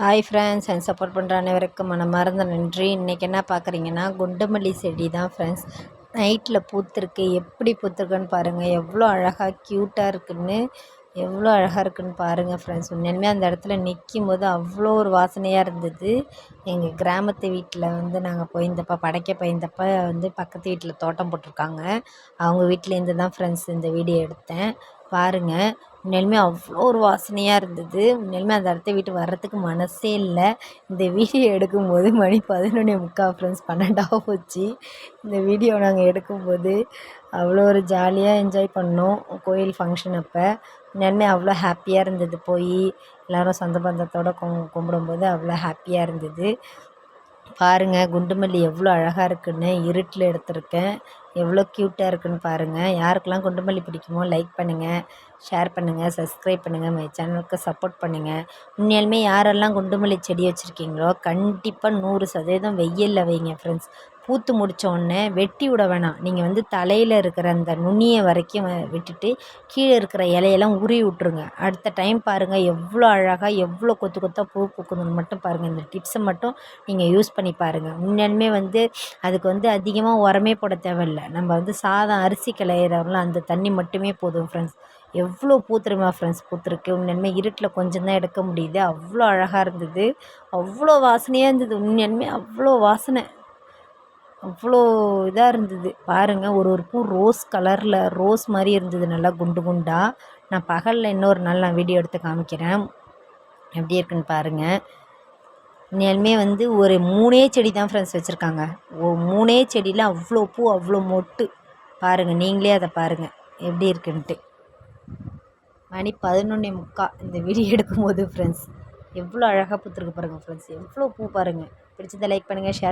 Hi friends என் support பண்ணுற அனைவருக்கும் மனமார்ந்த நன்றி. இன்றைக்கி என்ன பார்க்குறீங்கன்னா குண்டுமல்லி செடி தான் ஃப்ரெண்ட்ஸ் நைட்டில் பூத்துருக்கு. எப்படி பூத்துருக்குன்னு பாருங்கள் எவ்வளோ அழகாக க்யூட்டாக இருக்குன்னு எவ்வளோ அழகாக இருக்குன்னு பாருங்கள் ஃப்ரெண்ட்ஸ் உண்மையுமே அந்த இடத்துல நிற்கும் போது அவ்வளோ ஒரு வாசனையாக இருந்தது. எங்கள் கிராமத்து வீட்டில் வந்து நாங்கள் போயிருந்தப்போ படைக்க போயிருந்தப்போ வந்து பக்கத்து வீட்டில் தோட்டம் போட்டிருக்காங்க. அவங்க வீட்டிலேருந்து தான் ஃப்ரெண்ட்ஸ் இந்த வீடியோ எடுத்தேன். பாருங்கள் உண்மையாலுமே அவ்வளோ ஒரு வாசனையாக இருந்தது. உண்மையாலுமே அந்த இடத்த விட்டு வர்றதுக்கு மனசே இல்லை. இந்த வீடியோ எடுக்கும்போது மணி பதினொன்னே முக்கால் ஃப்ரெண்ட்ஸ் பன்னெண்டாக போச்சு இந்த வீடியோ நாங்கள் எடுக்கும்போது அவ்வளோ ஒரு ஜாலியாக என்ஜாய் பண்ணோம். கோயில் ஃபங்க்ஷன் அப்போ. உண்மையாலுமே அவ்வளோ ஹாப்பியாக இருந்தது. போய் எல்லோரும் சொந்த பந்தத்தோடு கும் கும்பிடும்போது அவ்வளோ ஹாப்பியாக இருந்தது. பாருங்கள் குண்டு மல்லி எவ்வளோ அழகாக இருக்குன்னு இருட்டில் எடுத்திருக்கேன். எவ்வளோ க்யூட்டாக இருக்குன்னு பாருங்கள் யாருக்கெல்லாம் குண்டுமல்லி பிடிக்குமோ லைக் பண்ணுங்கள் ஷேர் பண்ணுங்கள் சப்ஸ்கிரைப் பண்ணுங்கள் மை சேனலுக்கு சப்போர்ட் பண்ணுங்கள் உண்மையாலுமே யாரெல்லாம் குண்டுமல்லி செடி வச்சுருக்கீங்களோ கண்டிப்பாக நூறு சதவீதம் வெயிலில் வைங்க ஃப்ரெண்ட்ஸ் பூத்து முடித்த வெட்டி விட வேணாம். நீங்கள் வந்து தலையில் இருக்கிற அந்த நுனியை வரைக்கும் விட்டுட்டு கீழே இருக்கிற இலையெல்லாம் உருவி விட்ருங்க அடுத்த டைம் பாருங்கள் எவ்வளோ அழகாக எவ்வளோ கொத்து கொத்தாக பூ பூக்குதுன்னு மட்டும் பாருங்கள் இந்த டிப்ஸை மட்டும் நீங்கள் யூஸ் பண்ணி பாருங்கள் உண்மையாலுமே வந்து அதுக்கு வந்து அதிகமாக உரமே போட தேவையில்லை. நம்ம வந்து சாதம் அரிசி கிளையிறவங்களாம் அந்த தண்ணி மட்டுமே போதும் ஃப்ரெண்ட்ஸ் எவ்வளோ பூத்துருமா ஃப்ரெண்ட்ஸ் பூத்துருக்கு. உண்மையுமே இருட்டில் கொஞ்சம் தான் எடுக்க முடியுது. அவ்வளோ அழகாக இருந்தது. அவ்வளோ வாசனையாக இருந்தது. உண்மையாலுமே அவ்வளோ வாசனை. அவ்வளோ இதாக இருந்தது. பாருங்கள் ஒரு ஒரு பூ ரோஸ் கலரில் ரோஸ் மாதிரி இருந்தது. நல்லா குண்டு குண்டாக நான் பகலில் இன்னொரு நாள் நான் வீடியோ எடுத்து காமிக்கிறேன். எப்படி இருக்குன்னு பாருங்கள் உண்மையாலுமே வந்து ஒரு மூணே செடி தான் ஃப்ரெண்ட்ஸ் வச்சுருக்காங்க. ஓ மூணே செடியில் அவ்வளோ பூ அவ்வளோ மொட்டு. பாருங்கள் நீங்களே அதை பாருங்கள் எப்படி இருக்குன்ட்டு. மணி பதினொன்னே முக்கால் இந்த வீடியோ எடுக்கும்போது ஃப்ரெண்ட்ஸ் எவ்வளோ அழகாக பூத்துருக்கு பாருங்கள் ஃப்ரெண்ட்ஸ் எவ்வளோ பூ பாருங்கள் பிடிச்சதை லைக் பண்ணுங்கள் ஷேர்